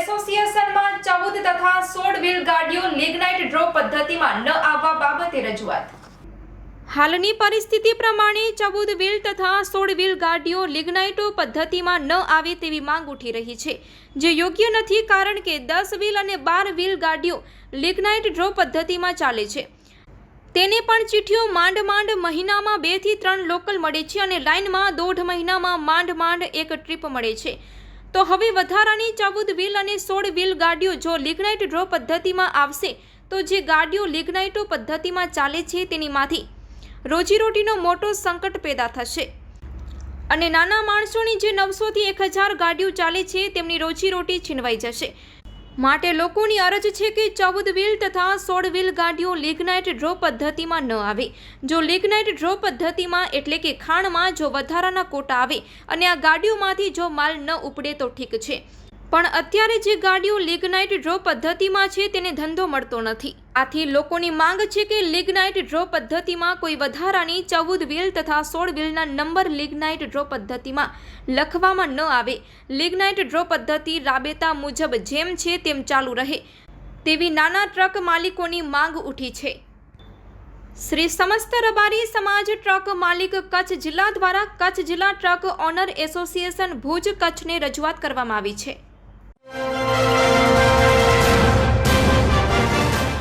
એસોસિએશનમાં ચૌદ તથા સોળ વ્હીલ ગાડીઓ લિગ્નાઇટ ડ્રો પદ્ધતિમાં ન આવવા બાબતે રજૂઆત. હાલની પરિસ્થિતિ પ્રમાણે ચૌદ વ્હીલ તથા સોળ વ્હીલ ગાડીઓ લિગ્નાઇટો પદ્ધતિમાં ન આવે તેવી માંગ ઉઠી રહી છે. જે યોગ્ય નથી કારણ કે દસ વ્હીલ અને બાર વ્હીલ ગાડીઓ લિગ્નાઇટ ડ્રો પદ્ધતિમાં ચાલે છે. તેને પણ ચીઠીઓ માંડ માંડ મહિનામાં બેથી ત્રણ લોકલ મળે છે અને લાઇનમાં દોઢ મહિનામાં માંડ માંડ એક ટ્રીપ મળે છે. તો હવે વધારાની ચૌદ વ્હીલ અને સોળ વ્હીલ ગાડીઓ જો લિગ્નાઇટ ડ્રો પદ્ધતિમાં આવશે, તો જે ગાડીઓ લિગ્નાઇટો પદ્ધતિમાં ચાલે છે તેનીમાંથી રોજીરોટીનો મોટો સંકટ પેદા થશે. અને નાના માણસોની જે નવસોથી એક હજાર ગાડીઓ ચાલે છે, તેમની રોજીરોટી છીનવાઈ જશે. માટે લોકોની અરજ છે કે ચૌદ વ્હીલ તથા સોળ વ્હીલ ગાડીઓ લિગ્નાઇટ ડ્રો પદ્ધતિમાં ન આવે. જો લિગ્નાઇટ ડ્રો પદ્ધતિમાં એટલે કે ખાણમાં જો વધારાના કોટા આવે અને આ ગાડીઓમાંથી જો માલ ન ઉપડે તો ઠીક છે. પણ અત્યારે જે ગાડીઓ લિગ્નાઇટ ડ્રો પદ્ધતિમાં છે તેને ધંધો મળતો નથી. આથી લોકોની માંગ છે કે લિગ્નાઇટ ડ્રો પદ્ધતિમાં કોઈ વધારાની ચૌદ વ્હીલ તથા સોળ વ્હીલના નંબર લિગ્નાઇટ ડ્રો પદ્ધતિમાં લખવામાં ન આવે. લિગ્નાઇટ ડ્રો પદ્ધતિ રાબેતા મુજબ જેમ છે તેમ ચાલુ રહે, તેવી નાના ટ્રક માલિકોની માંગ ઉઠી છે. શ્રી સમસ્ત રબારી સમાજ ટ્રક માલિક કચ્છ જિલ્લા દ્વારા કચ્છ જિલ્લા ટ્રક ઓનર એસોસિએશન ભુજ કચ્છને રજૂઆત કરવામાં આવી છે.